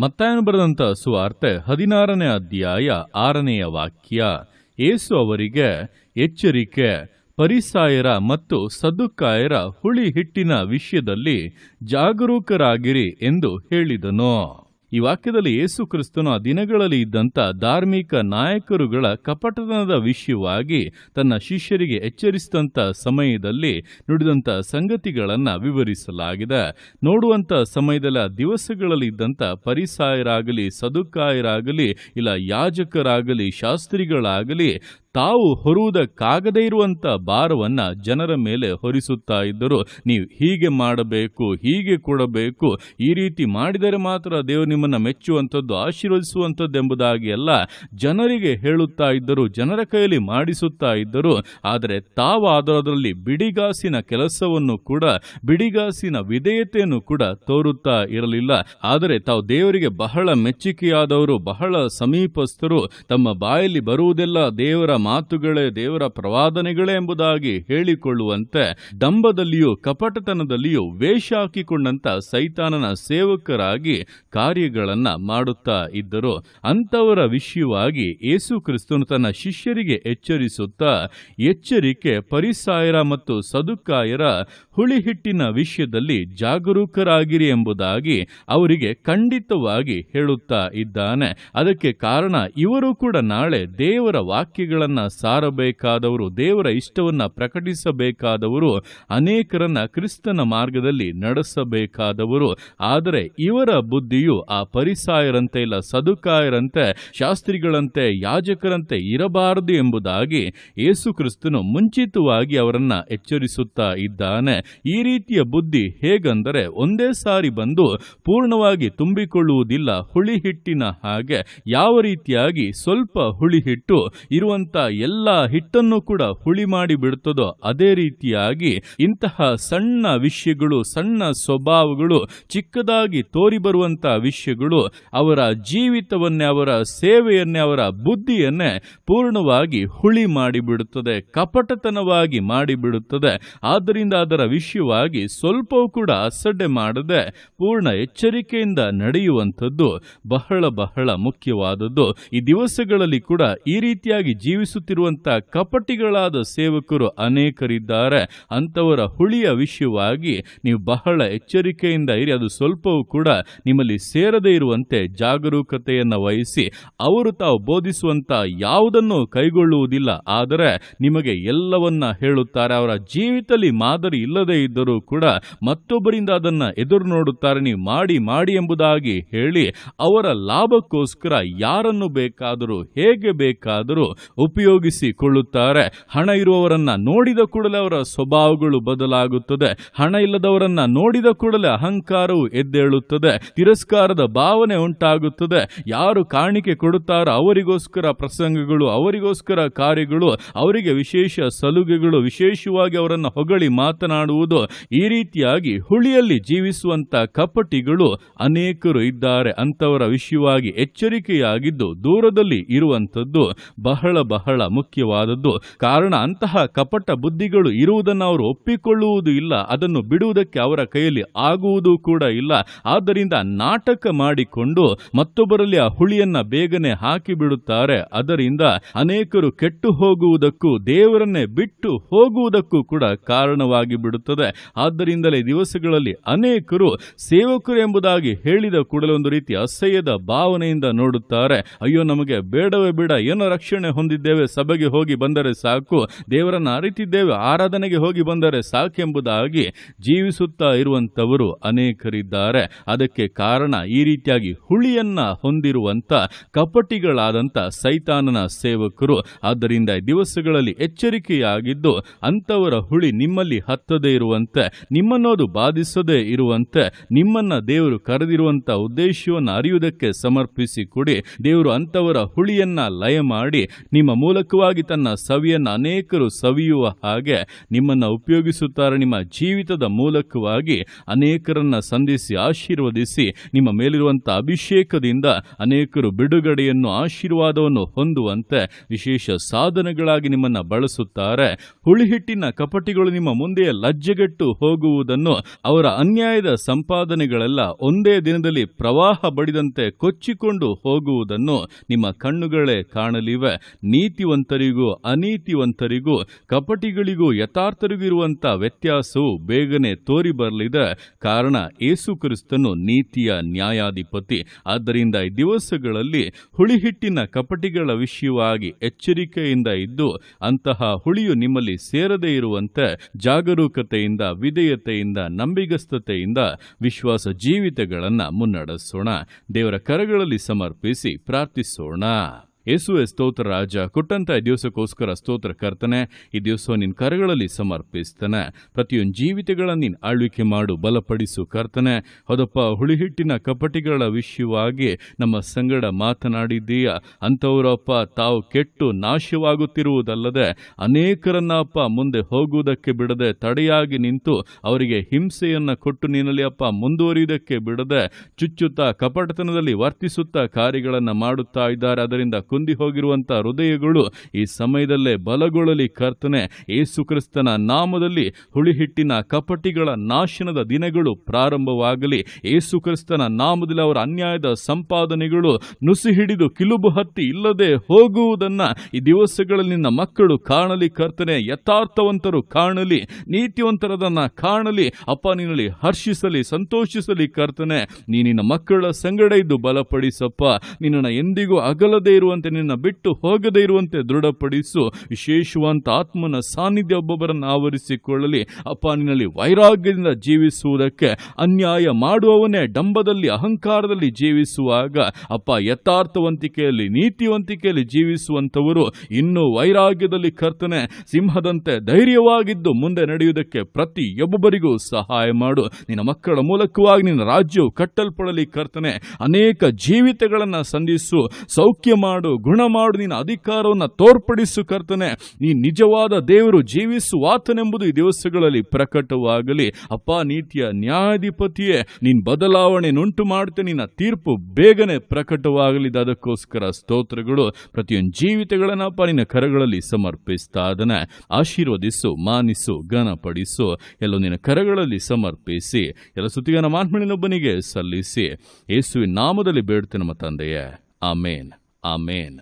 ಮತ್ತಾಯನು ಬರೆದಂತ ಸುವಾರ್ತೆ ಹದಿನಾರನೇ ಅಧ್ಯಾಯ ಆರನೆಯ ವಾಕ್ಯ. ಏಸು ಅವರಿಗೆ, ಎಚ್ಚರಿಕೆ, ಪರಿಸಾಯರ ಮತ್ತು ಸದ್ದುಕಾಯರ ಹುಳಿ ಹಿಟ್ಟಿನ ವಿಷಯದಲ್ಲಿ ಜಾಗರೂಕರಾಗಿರಿ ಎಂದು ಹೇಳಿದನು. ಈ ವಾಕ್ಯದಲ್ಲಿ ಯೇಸು ಕ್ರಿಸ್ತನ ದಿನಗಳಲ್ಲಿ ಇದ್ದಂಥ ಧಾರ್ಮಿಕ ನಾಯಕರುಗಳ ಕಪಟತನದ ವಿಷಯವಾಗಿ ತನ್ನ ಶಿಷ್ಯರಿಗೆ ಎಚ್ಚರಿಸಿದಂಥ ಸಮಯದಲ್ಲಿ ನುಡಿದಂಥ ಸಂಗತಿಗಳನ್ನು ವಿವರಿಸಲಾಗಿದೆ. ನೋಡುವಂಥ ಸಮಯದಲ್ಲಿ ಆ ದಿವಸಗಳಲ್ಲಿ ಇದ್ದಂಥ ಪರಿಸಾಯರಾಗಲಿ, ಸದುಕಾಯರಾಗಲಿ, ಇಲ್ಲ ಯಾಜಕರಾಗಲಿ, ಶಾಸ್ತ್ರಿಗಳಾಗಲಿ ತಾವು ಹೊರುವುದಕ್ಕಾಗದೇ ಇರುವಂಥ ಭಾರವನ್ನ ಜನರ ಮೇಲೆ ಹೊರಿಸುತ್ತಾ ಇದ್ದರು ನೀವು ಹೀಗೆ ಮಾಡಬೇಕು, ಹೀಗೆ ಕೊಡಬೇಕು, ಈ ರೀತಿ ಮಾಡಿದರೆ ಮಾತ್ರ ದೇವರು ನಿಮ್ಮನ್ನು ಮೆಚ್ಚುವಂಥದ್ದು, ಆಶೀರ್ವದಿಸುವಂಥದ್ದು ಎಂಬುದಾಗಿ ಎಲ್ಲ ಜನರಿಗೆ ಹೇಳುತ್ತಾ ಇದ್ದರು, ಜನರ ಕೈಯಲ್ಲಿ ಮಾಡಿಸುತ್ತಾ ಇದ್ದರು, ಆದರೆ ತಾವು ಅದರಲ್ಲಿ ಬಿಡಿಗಾಸಿನ ಕೆಲಸವನ್ನು ಕೂಡ, ಬಿಡಿಗಾಸಿನ ವಿಧೇಯತೆಯನ್ನು ಕೂಡ ತೋರುತ್ತಾ ಇರಲಿಲ್ಲ. ಆದರೆ ತಾವು ದೇವರಿಗೆ ಬಹಳ ಮೆಚ್ಚುಗೆಯಾದವರು, ಬಹಳ ಸಮೀಪಸ್ಥರು, ತಮ್ಮ ಬಾಯಲ್ಲಿ ಬರುವುದೆಲ್ಲ ದೇವರ ಮಾತುಗಳೇ, ದೇವರ ಪ್ರವಾದನೆಗಳೇ ಎಂಬುದಾಗಿ ಹೇಳಿಕೊಳ್ಳುವಂತೆ ದಂಬದಲ್ಲಿಯೂ ಕಪಟತನದಲ್ಲಿಯೂ ವೇಷ ಹಾಕಿಕೊಂಡಂತ ಸೈತಾನನ ಸೇವಕರಾಗಿ ಕಾರ್ಯಗಳನ್ನ ಮಾಡುತ್ತಾ ಇದ್ದರು. ಅಂಥವರ ವಿಷಯವಾಗಿ ಯೇಸು ಕ್ರಿಸ್ತನು ತನ್ನ ಶಿಷ್ಯರಿಗೆ ಎಚ್ಚರಿಸುತ್ತಾ, ಎಚ್ಚರಿಕೆ ಪರಿಸಾಯರ ಮತ್ತು ಸದುಕಾಯರ ಹುಳಿಹಿಟ್ಟಿನ ವಿಷಯದಲ್ಲಿ ಜಾಗರೂಕರಾಗಿರಿ ಎಂಬುದಾಗಿ ಅವರಿಗೆ ಖಂಡಿತವಾಗಿ ಹೇಳುತ್ತಾ ಇದ್ದಾನೆ. ಅದಕ್ಕೆ ಕಾರಣ ಇವರು ಕೂಡ ನಾಳೆ ದೇವರ ವಾಕ್ಯಗಳನ್ನ ಸಾರಬೇಕಾದವರು, ದೇವರ ಇಷ್ಟವನ್ನ ಪ್ರಕಟಿಸಬೇಕಾದವರು, ಅನೇಕರನ್ನ ಕ್ರಿಸ್ತನ ಮಾರ್ಗದಲ್ಲಿ ನಡೆಸಬೇಕಾದವರು. ಆದರೆ ಇವರ ಬುದ್ಧಿಯು ಆ ಪರಿಸಾಯರಂತೆ ಇಲ್ಲ, ಸದುಕಾಯರಂತೆ, ಶಾಸ್ತ್ರಿಗಳಂತೆ, ಯಾಜಕರಂತೆ ಇರಬಾರದು ಎಂಬುದಾಗಿ ಯೇಸು ಕ್ರಿಸ್ತನು ಮುಂಚಿತವಾಗಿ ಅವರನ್ನ ಎಚ್ಚರಿಸುತ್ತಾ ಇದ್ದಾನೆ. ಈ ರೀತಿಯ ಬುದ್ಧಿ ಹೇಗಂದರೆ ಒಂದೇ ಸಾರಿ ಬಂದು ಪೂರ್ಣವಾಗಿ ತುಂಬಿಕೊಳ್ಳುವುದಿಲ್ಲ ಹುಳಿ ಹಿಟ್ಟಿನ ಹಾಗೆ. ಯಾವ ರೀತಿಯಾಗಿ ಸ್ವಲ್ಪ ಹುಳಿ ಹಿಟ್ಟು ಇರುವಂತ ಎಲ್ಲ ಹಿಟ್ಟನ್ನು ಕೂಡ ಹುಳಿ ಮಾಡಿ ಬಿಡುತ್ತದೋ ಅದೇ ರೀತಿಯಾಗಿ ಇಂತಹ ಸಣ್ಣ ವಿಷಯಗಳು, ಸಣ್ಣ ಸ್ವಭಾವಗಳು, ಚಿಕ್ಕದಾಗಿ ತೋರಿ ಬರುವಂತಹ ವಿಷಯಗಳು ಅವರ ಜೀವಿತವನ್ನೇ, ಅವರ ಸೇವೆಯನ್ನೇ, ಅವರ ಬುದ್ಧಿಯನ್ನೇ ಪೂರ್ಣವಾಗಿ ಹುಳಿ ಮಾಡಿಬಿಡುತ್ತದೆ ಕಪಟತನವಾಗಿ ಮಾಡಿಬಿಡುತ್ತದೆ ಆದ್ದರಿಂದ ಅದರ ವಿಷಯವಾಗಿ ಸ್ವಲ್ಪವೂ ಕೂಡ ಅಸಡ್ಡೆ ಮಾಡದೆ ಪೂರ್ಣ ಎಚ್ಚರಿಕೆಯಿಂದ ನಡೆಯುವಂಥದ್ದು ಬಹಳ ಬಹಳ ಮುಖ್ಯವಾದದ್ದು. ಈ ದಿವಸಗಳಲ್ಲಿ ಕೂಡ ಈ ರೀತಿಯಾಗಿ ಜೀವಿಸುತ್ತಿರುವಂತಹ ಕಪಟಿಗಳಾದ ಸೇವಕರು ಅನೇಕರಿದ್ದಾರೆ. ಅಂಥವರ ಹುಳಿಯ ವಿಷಯವಾಗಿ ನೀವು ಬಹಳ ಎಚ್ಚರಿಕೆಯಿಂದ ಇರಿ. ಅದು ಸ್ವಲ್ಪವೂ ಕೂಡ ನಿಮ್ಮಲ್ಲಿ ಸೇರದೇ ಇರುವಂತೆ ಜಾಗರೂಕತೆಯನ್ನು ವಹಿಸಿ. ಅವರು ತಾವು ಬೋಧಿಸುವಂಥ ಯಾವುದನ್ನು ಕೈಗೊಳ್ಳುವುದಿಲ್ಲ. ಆದರೆ ನಿಮಗೆ ಎಲ್ಲವನ್ನ ಹೇಳುತ್ತಾರೆ. ಅವರ ಜೀವಿತದಲ್ಲಿ ಮಾದರಿ ಇಲ್ಲದೇ ಇದ್ದರೂ ಕೂಡ ಮತ್ತೊಬ್ಬರಿಂದ ಅದನ್ನ ಎದುರು ನೋಡುತ್ತಾರೆ. ನೀವು ಮಾಡಿ ಮಾಡಿ ಎಂಬುದಾಗಿ ಹೇಳಿ ಅವರ ಲಾಭಕ್ಕೋಸ್ಕರ ಯಾರನ್ನು ಬೇಕಾದರೂ, ಹೇಗೆ ಬೇಕಾದರೂ ಉಪಯೋಗಿಸಿಕೊಳ್ಳುತ್ತಾರೆ. ಹಣ ಇರುವವರನ್ನ ನೋಡಿದ ಕೂಡಲೇ ಅವರ ಸ್ವಭಾವಗಳು ಬದಲಾಗುತ್ತದೆ. ಹಣ ಇಲ್ಲದವರನ್ನ ನೋಡಿದ ಕೂಡಲೇ ಅಹಂಕಾರವು ಎದ್ದೇಳುತ್ತದೆ. ತಿರಸ್ಕಾರದ ಭಾವನೆ ಉಂಟಾಗುತ್ತದೆ. ಯಾರು ಕಾಣಿಕೆ ಕೊಡುತ್ತಾರೋ ಅವರಿಗೋಸ್ಕರ ಪ್ರಸಂಗಗಳು, ಅವರಿಗೋಸ್ಕರ ಕಾರ್ಯಗಳು, ಅವರಿಗೆ ವಿಶೇಷ ಸಲುಗೆಗಳು, ವಿಶೇಷವಾಗಿ ಅವರನ್ನು ಹೊಗಳಿ ಮಾತನಾಡುವುದು, ಈ ರೀತಿಯಾಗಿ ಹುಳಿಯಲ್ಲಿ ಜೀವಿಸುವಂತ ಕಪಟಿಗಳು ಅನೇಕರು ಇದ್ದಾರೆ. ಅಂತವರ ವಿಷಯವಾಗಿ ಎಚ್ಚರಿಕೆಯಾಗಿದ್ದು ದೂರದಲ್ಲಿ ಇರುವಂಥದ್ದು ಬಹಳ ಬಹಳ ಮುಖ್ಯವಾದದ್ದು. ಕಾರಣ ಅಂತಹ ಕಪಟ ಬುದ್ಧಿಗಳು ಇರುವುದನ್ನು ಅವರು ಒಪ್ಪಿಕೊಳ್ಳುವುದು ಇಲ್ಲ. ಅದನ್ನು ಬಿಡುವುದಕ್ಕೆ ಅವರ ಕೈಯಲ್ಲಿ ಆಗುವುದು ಕೂಡ ಇಲ್ಲ. ಆದ್ದರಿಂದ ನಾಟಕ ಮಾಡಿಕೊಂಡು ಮತ್ತೊಬ್ಬರಲ್ಲಿ ಆ ಹುಳಿಯನ್ನ ಬೇಗನೆ ಹಾಕಿ ಬಿಡುತ್ತಾರೆ ಅದರಿಂದ ಅನೇಕರು ಕೆಟ್ಟು ಹೋಗುವುದಕ್ಕೂ ದೇವರನ್ನೇ ಬಿಟ್ಟು ಹೋಗುವುದಕ್ಕೂ ಕೂಡ ಕಾರಣವಾಗಿ ಬಿಡುತ್ತದೆ ಆದ್ದರಿಂದಲೇ ದಿವಸಗಳಲ್ಲಿ ಅನೇಕರು ಸೇವಕರು ಎಂಬುದಾಗಿ ಹೇಳಿದ ಕೂಡಲೇ ಒಂದು ರೀತಿ ಅಸಹ್ಯದ ಭಾವನೆಯಿಂದ ನೋಡುತ್ತಾರೆ. ಅಯ್ಯೋ, ನಮಗೆ ಬೇಡವೇ ಬೇಡ, ಏನೋ ರಕ್ಷಣೆ ಹೊಂದಿದ್ದೇವೆ ಸಭೆಗೆ ಹೋಗಿ ಬಂದರೆ ಸಾಕು. ದೇವರನ್ನು ಅರಿತಿದ್ದೇವೆ. ಆರಾಧನೆಗೆ ಹೋಗಿ ಬಂದರೆ ಸಾಕೆಂಬುದಾಗಿ ಜೀವಿಸುತ್ತಾ ಇರುವಂತವರು ಅನೇಕರಿದ್ದಾರೆ. ಅದಕ್ಕೆ ಕಾರಣ ಈ ರೀತಿಯಾಗಿ ಹುಳಿಯನ್ನು ಹೊಂದಿರುವಂಥ ಕಪಟಿಗಳಾದಂಥ ಸೈತಾನನ ಸೇವಕರು. ಆದ್ದರಿಂದ ದಿವಸಗಳಲ್ಲಿ ಎಚ್ಚರಿಕೆಯಾಗಿದ್ದು, ಅಂಥವರ ಹುಳಿ ನಿಮ್ಮಲ್ಲಿ ಹತ್ತದೇ ಇರುವಂತೆ, ನಿಮ್ಮನ್ನೋದು ಬಾಧಿಸದೇ ಇರುವಂತೆ, ನಿಮ್ಮನ್ನ ದೇವರು ಕರೆದಿರುವಂಥ ಉದ್ದೇಶವನ್ನು ಅರಿಯುವುದಕ್ಕೆ ಸಮರ್ಪಿಸಿ ಕೊಡಿ. ದೇವರು ಅಂಥವರ ಹುಳಿಯನ್ನು ಲಯ ಮಾಡಿ ನಿಮ್ಮ ಮೂಲಕವಾಗಿ ತನ್ನ ಸವಿಯನ್ನು ಅನೇಕರು ಸವಿಯುವ ಹಾಗೆ ನಿಮ್ಮನ್ನು ಉಪಯೋಗಿಸುತ್ತಾರೆ. ನಿಮ್ಮ ಜೀವಿತದ ಮೂಲಕವಾಗಿ ಅನೇಕರನ್ನ ಸಂಧಿಸಿ, ಆಶೀರ್ವದಿಸಿ, ನಿಮ್ಮ ಮೇಲಿರುವಂಥ ಅಭಿಷೇಕದಿಂದ ಅನೇಕರು ಬಿಡುಗಡೆಯನ್ನು, ಆಶೀರ್ವಾದವನ್ನು ಹೊಂದುವಂತೆ ವಿಶೇಷ ಸಾಧನಗಳಾಗಿ ನಿಮ್ಮನ್ನು ಬಳಸುತ್ತಾರೆ. ಹುಳಿಹಿಟ್ಟಿನ ಕಪಟಿಗಳು ನಿಮ್ಮ ಮುಂದೆ ಲಜ್ಜೆಗೆಟ್ಟು ಹೋಗುವುದನ್ನು ಅವರ ಅನ್ಯಾಯದ ಸಂಪಾದನೆಗಳೆಲ್ಲ ಒಂದೇ ದಿನದಲ್ಲಿ ಪ್ರವಾಹ ಬಡಿದಂತೆ ಕೊಚ್ಚಿಕೊಂಡು ಹೋಗುವುದನ್ನು ನಿಮ್ಮ ಕಣ್ಣುಗಳೇ ಕಾಣಲಿವೆ. ನೀತಿವಂತರಿಗೂ ಅನೀತಿವಂತರಿಗೂ ಕಪಟಿಗಳಿಗೂ ಯಥಾರ್ಥರಿಗೂ ಇರುವಂಥ ವ್ಯತ್ಯಾಸವು ಬೇಗನೆ ತೋರಿ ಬರಲಿದೆ. ಕಾರಣ ಏಸು ಕ್ರಿಸ್ತನು ನೀತಿಯ ನ್ಯಾಯಾಧಿಪತಿ. ಆದ್ದರಿಂದ ಈ ದಿವಸಗಳಲ್ಲಿ ಹುಳಿಹಿಟ್ಟಿನ ಕಪಟಿಗಳ ವಿಷಯವಾಗಿ ಎಚ್ಚರಿಕೆಯಿಂದ ಇದ್ದು, ಅಂತಹ ಹುಳಿಯು ನಿಮ್ಮಲ್ಲಿ ಸೇರದೇ ಇರುವಂತೆ ಜಾಗರೂಕತೆಯಿಂದ, ವಿಧೇಯತೆಯಿಂದ, ನಂಬಿಗಸ್ತತೆಯಿಂದ ವಿಶ್ವಾಸ ಜೀವಿತಗಳನ್ನು ಮುನ್ನಡೆಸೋಣ. ದೇವರ ಕರಗಳಲ್ಲಿ ಸಮರ್ಪಿಸಿ ಪ್ರಾರ್ಥಿಸೋಣ. ಯೇಸುವೆ ಸ್ತೋತ್ರ ರಾಜ, ಕೊಟ್ಟಂತ ಈ ದಿವಸಕ್ಕೋಸ್ಕರ ಸ್ತೋತ್ರ ಕರ್ತನೆ, ಈ ದಿವಸ ನಿನ್ನ ಕರಗಳಲ್ಲಿ ಸಮರ್ಪಿಸ್ತಾನೆ. ಪ್ರತಿಯೊಂದು ಜೀವಿತಗಳ ನೀನು ಆಳ್ವಿಕೆ ಮಾಡು, ಬಲಪಡಿಸು ಕರ್ತನೆ. ಹೌದಪ್ಪ, ಹುಳಿಹಿಟ್ಟಿನ ಕಪಟಿಗಳ ವಿಷಯವಾಗಿ ನಮ್ಮ ಸಂಗಡ ಮಾತನಾಡಿದ್ದೀಯ. ಅಂಥವರಪ್ಪ, ತಾವು ಕೆಟ್ಟು ನಾಶವಾಗುತ್ತಿರುವುದಲ್ಲದೆ ಅನೇಕರನ್ನ ಅಪ್ಪ ಮುಂದೆ ಹೋಗುವುದಕ್ಕೆ ಬಿಡದೆ, ತಡೆಯಾಗಿ ನಿಂತು ಅವರಿಗೆ ಹಿಂಸೆಯನ್ನು ಕೊಟ್ಟು ನಿನ್ನಲ್ಲಿ ಅಪ್ಪ ಮುಂದುವರಿಯುವುದಕ್ಕೆ ಬಿಡದೆ, ಚುಚ್ಚುತ್ತಾ, ಕಪಟತನದಲ್ಲಿ ವರ್ತಿಸುತ್ತಾ ಕಾರ್ಯಗಳನ್ನು ಮಾಡುತ್ತಾ ಇದ್ದಾರೆ. ಅದರಿಂದ ಕುಂದಿ ಹೋಗಿರುವಂಥ ಹೃದಯಗಳು ಈ ಸಮಯದಲ್ಲೇ ಬಲಗೊಳ್ಳಲಿ ಕರ್ತನೆ. ಏಸು ಕ್ರಿಸ್ತನ ನಾಮದಲ್ಲಿ ಹುಳಿಹಿಟ್ಟಿನ ಕಪಟಿಗಳ ನಾಶನದ ದಿನಗಳು ಪ್ರಾರಂಭವಾಗಲಿ. ಏಸು ಕ್ರಿಸ್ತನ ನಾಮದಲ್ಲಿ ಅವರ ಅನ್ಯಾಯದ ಸಂಪಾದನೆಗಳು ನುಸಿ ಹಿಡಿದು ಕಿಲುಬು ಹತ್ತಿ ಇಲ್ಲದೆ ಹೋಗುವುದನ್ನು ಈ ದಿವಸಗಳಲ್ಲಿ ನಿನ್ನ ಮಕ್ಕಳು ಕಾಣಲಿ ಕರ್ತನೆ. ಯಥಾರ್ಥವಂತರು ಕಾಣಲಿ, ನೀತಿವಂತರದನ್ನು ಕಾಣಲಿ. ಅಪ್ಪ, ನಿನ್ನಲ್ಲಿ ಹರ್ಷಿಸಲಿ, ಸಂತೋಷಿಸಲಿ ಕರ್ತನೆ. ನಿನ್ನ ಮಕ್ಕಳ ಸಂಗಡ ಇದ್ದು ಬಲಪಡಿಸಪ್ಪ. ನಿನ್ನನ್ನು ಎಂದಿಗೂ ಅಗಲದೇ ಇರುವಂತೆ ನಿನ್ನ ಬಿಟ್ಟು ಹೋಗದೇ ಇರುವಂತೆ ದೃಢಪಡಿಸು. ವಿಶೇಷವಂತ ಆತ್ಮನ ಸಾನ್ನಿಧ್ಯ ಒಬ್ಬೊಬ್ಬರನ್ನು ಆವರಿಸಿಕೊಳ್ಳಲಿ. ಅಪ್ಪ, ನಿನ್ನಲ್ಲಿ ವೈರಾಗ್ಯದಿಂದ ಜೀವಿಸುವುದಕ್ಕೆ ಅನ್ಯಾಯ ಮಾಡುವವನೇ ಡಂಬದಲ್ಲಿ, ಅಹಂಕಾರದಲ್ಲಿ ಜೀವಿಸುವಾಗ ಅಪ್ಪ, ಯಥಾರ್ಥವಂತಿಕೆಯಲ್ಲಿ, ನೀತಿವಂತಿಕೆಯಲ್ಲಿ ಜೀವಿಸುವಂಥವರು ಇನ್ನೂ ವೈರಾಗ್ಯದಲ್ಲಿ ಕರ್ತನೆ, ಸಿಂಹದಂತೆ ಧೈರ್ಯವಾಗಿದ್ದು ಮುಂದೆ ನಡೆಯುವುದಕ್ಕೆ ಪ್ರತಿಯೊಬ್ಬೊಬ್ಬರಿಗೂ ಸಹಾಯ ಮಾಡು. ನಿನ್ನ ಮಕ್ಕಳ ಮೂಲಕವಾಗಿ ನಿನ್ನ ರಾಜ್ಯವು ಕಟ್ಟಲ್ಪಡಲಿ ಕರ್ತನೆ. ಅನೇಕ ಜೀವಿತಗಳನ್ನು ಸಂಧಿಸು, ಸೌಖ್ಯ ಮಾಡು. ಗುಣ ಮಾಡು ನಿನ್ನ ಅಧಿಕಾರವನ್ನು ತೋರ್ಪಡಿಸು ಕರ್ತನೆ. ನೀ ನಿಜವಾದ ದೇವರು ಜೀವಿಸುವಾತನೆಂಬುದು ಈ ದಿವಸಗಳಲ್ಲಿ ಪ್ರಕಟವಾಗಲಿ. ಅಪ್ಪ, ನೀತಿಯ ನ್ಯಾಯಾಧಿಪತಿಯೇ ಬದಲಾವಣೆ ನುಂಟು ಮಾಡುತ್ತೆ, ನಿನ್ನ ತೀರ್ಪು ಬೇಗನೆ ಪ್ರಕಟವಾಗಲಿ. ಅದಕ್ಕೋಸ್ಕರ ಸ್ತೋತ್ರಗಳು ಪ್ರತಿಯೊಂದು ಜೀವಿತಗಳನ್ನಪ್ಪ ನಿನ್ನ ಕರಗಳಲ್ಲಿ ಸಮರ್ಪಿಸ್ತಾ ಅದನ್ನ ಆಶೀರ್ವದಿಸು, ಮಾನಿಸು, ಘನಪಡಿಸು. ಎಲ್ಲ ನಿನ್ನ ಕರಗಳಲ್ಲಿ ಸಮರ್ಪಿಸಿ, ಎಲ್ಲ ಸುತ್ತಿಗನ ಮಾನ್ಮಣಿನೊಬ್ಬನಿಗೆ ಸಲ್ಲಿಸಿ. ಯೇಸುವಿನ ನಾಮದಲ್ಲಿ ಬೇಡ್ತೇನೆ ನಮ್ಮ ತಂದೆಯೇ. ಆಮೇನ್. ಆಮೇನ್